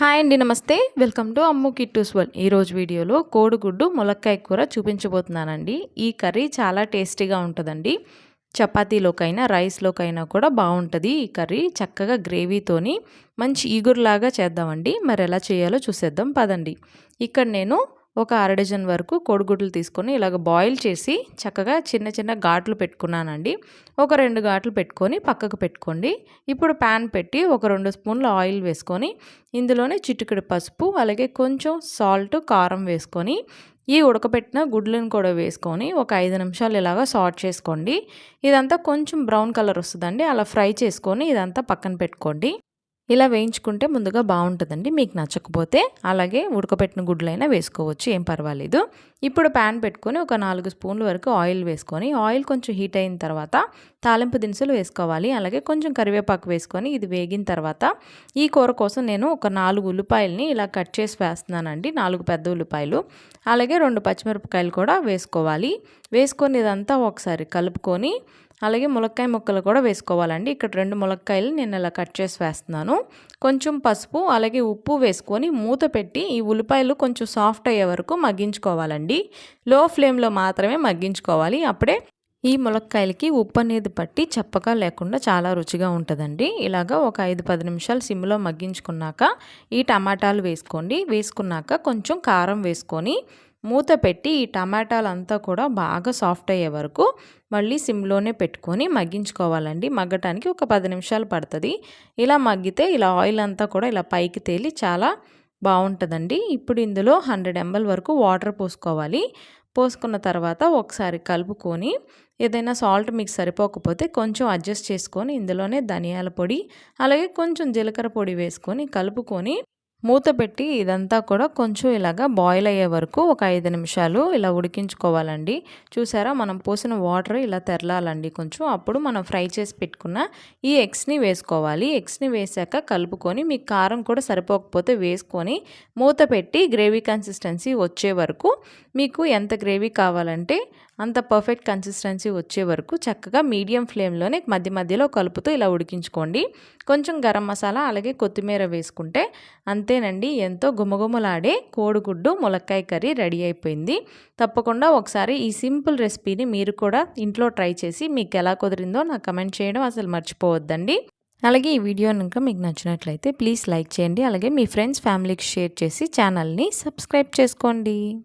Hi అండి నమస్తే. Welcome to అమ్ము కిట్టూస్ వల్ ఈరోజు వీడియోలో కోడిగుడ్డు ములక్కాయ కూర చూపించబోతున్నానండి. ఈ కర్రీ చాలా టేస్టీగా ఉంటుందండి. చపాతీలోకైనా రైస్లోకైనా కూడా బాగుంటుంది ఈ కర్రీ. చక్కగా గ్రేవీతోని మంచి ఈగురులాగా చేద్దామండి. మరి ఎలా చేయాలో చూసేద్దాం పదండి. ఇక్కడ నేను ఒక అర డజన్ వరకు కోడిగుడ్లు తీసుకొని ఇలాగ బాయిల్ చేసి చక్కగా చిన్న చిన్న ఘాట్లు పెట్టుకున్నానండి. ఒక రెండు ఘాట్లు పెట్టుకొని పక్కకు పెట్టుకోండి. ఇప్పుడు ప్యాన్ పెట్టి ఒక రెండు స్పూన్ల ఆయిల్ వేసుకొని ఇందులోనే చిట్టుకడి పసుపు అలాగే కొంచెం సాల్ట్ కారం వేసుకొని ఈ ఉడకపెట్టిన గుడ్లను కూడా వేసుకొని ఒక ఐదు నిమిషాలు ఇలాగా సాట్ చేసుకోండి. ఇదంతా కొంచెం బ్రౌన్ కలర్ వస్తుందండి. అలా ఫ్రై చేసుకొని ఇదంతా పక్కన పెట్టుకోండి. ఇలా వేయించుకుంటే ముందుగా బాగుంటుందండి. మీకు నచ్చకపోతే అలాగే ఉడకపెట్టిన గుడ్లైనా వేసుకోవచ్చు. ఏం పర్వాలేదు. ఇప్పుడు ప్యాన్ పెట్టుకొని ఒక నాలుగు స్పూన్ల వరకు ఆయిల్ వేసుకొని ఆయిల్ కొంచెం హీట్ అయిన తర్వాత తాలింపు దినుసులు వేసుకోవాలి. అలాగే కొంచెం కరివేపాకు వేసుకొని ఇది వేగిన తర్వాత ఈ కూర కోసం నేను ఒక నాలుగు ఉల్లిపాయలని ఇలా కట్ చేసి వేస్తున్నానండి. నాలుగు పెద్ద ఉల్లిపాయలు. అలాగే రెండు పచ్చిమిరపకాయలు కూడా వేసుకోవాలి. వేసుకొని ఇదంతా ఒకసారి కలుపుకొని అలాగే ములక్కాయ ముక్కలు కూడా వేసుకోవాలండి. ఇక్కడ రెండు ములక్కాయలు నేను ఇలా కట్ చేసి వేస్తున్నాను. కొంచెం పసుపు అలాగే ఉప్పు వేసుకొని మూత పెట్టి ఈ ఉల్లిపాయలు కొంచెం సాఫ్ట్ అయ్యే వరకు మగ్గించుకోవాలండి. లో ఫ్లేమ్లో మాత్రమే మగ్గించుకోవాలి. అప్పుడే ఈ ములక్కాయలకి ఉప్పు అనేది పట్టి చప్పగా లేకుండా చాలా రుచిగా ఉంటుందండి. ఇలాగా ఒక ఐదు పది నిమిషాలు సిమ్లో మగ్గించుకున్నాక ఈ టమాటాలు వేసుకోండి. వేసుకున్నాక కొంచెం కారం వేసుకొని మూత పెట్టి ఈ టమాటాలు అంతా కూడా బాగా సాఫ్ట్ అయ్యే వరకు మళ్ళీ సిమ్లోనే పెట్టుకొని మగ్గించుకోవాలండి. మగ్గటానికి ఒక పది నిమిషాలు పడుతుంది. ఇలా మగ్గితే ఇలా ఆయిల్ అంతా కూడా ఇలా పైకి తేలి చాలా బాగుంటుందండి. ఇప్పుడు ఇందులో హండ్రెడ్ ఎంఎల్ వరకు వాటర్ పోసుకోవాలి. పోసుకున్న తర్వాత ఒకసారి కలుపుకొని ఏదైనా సాల్ట్ మీకు సరిపోకపోతే కొంచెం అడ్జస్ట్ చేసుకొని ఇందులోనే ధనియాల పొడి అలాగే కొంచెం జీలకర్ర పొడి వేసుకొని కలుపుకొని మూత పెట్టి ఇదంతా కూడా కొంచెం ఇలాగా బాయిల్ అయ్యే వరకు ఒక ఐదు నిమిషాలు ఇలా ఉడికించుకోవాలండి. చూసారా? మనం పోసిన వాటర్ ఇలా తెరలాలండి కొంచెం. అప్పుడు మనం ఫ్రై చేసి పెట్టుకున్న ఈ ఎగ్స్ని వేసుకోవాలి. ఎగ్స్ని వేసాక కలుపుకొని మీకు కారం కూడా సరిపోకపోతే వేసుకొని మూత పెట్టి గ్రేవీ కన్సిస్టెన్సీ వచ్చే వరకు మీకు ఎంత గ్రేవీ కావాలంటే అంత పర్ఫెక్ట్ కన్సిస్టెన్సీ వచ్చే వరకు చక్కగా మీడియం ఫ్లేమ్లోనే మధ్య మధ్యలో కలుపుతూ ఇలా ఉడికించుకోండి. కొంచెం గరం మసాలా అలాగే కొత్తిమీర వేసుకుంటే అంతే అంతేనండి. ఎంతో గుమగుమలాడే కోడిగుడ్డు ములక్కాయ కర్రీ రెడీ అయిపోయింది. తప్పకుండా ఒకసారి ఈ సింపుల్ రెసిపీని మీరు కూడా ఇంట్లో ట్రై చేసి మీకు ఎలా కుదిరిందో నాకు కమెంట్ చేయడం అసలు మర్చిపోవద్దండి. అలాగే ఈ వీడియో కనుక మీకు నచ్చినట్లయితే ప్లీజ్ లైక్ చేయండి. అలాగే మీ ఫ్రెండ్స్ ఫ్యామిలీకి షేర్ చేసి ఛానల్ని సబ్స్క్రైబ్ చేసుకోండి.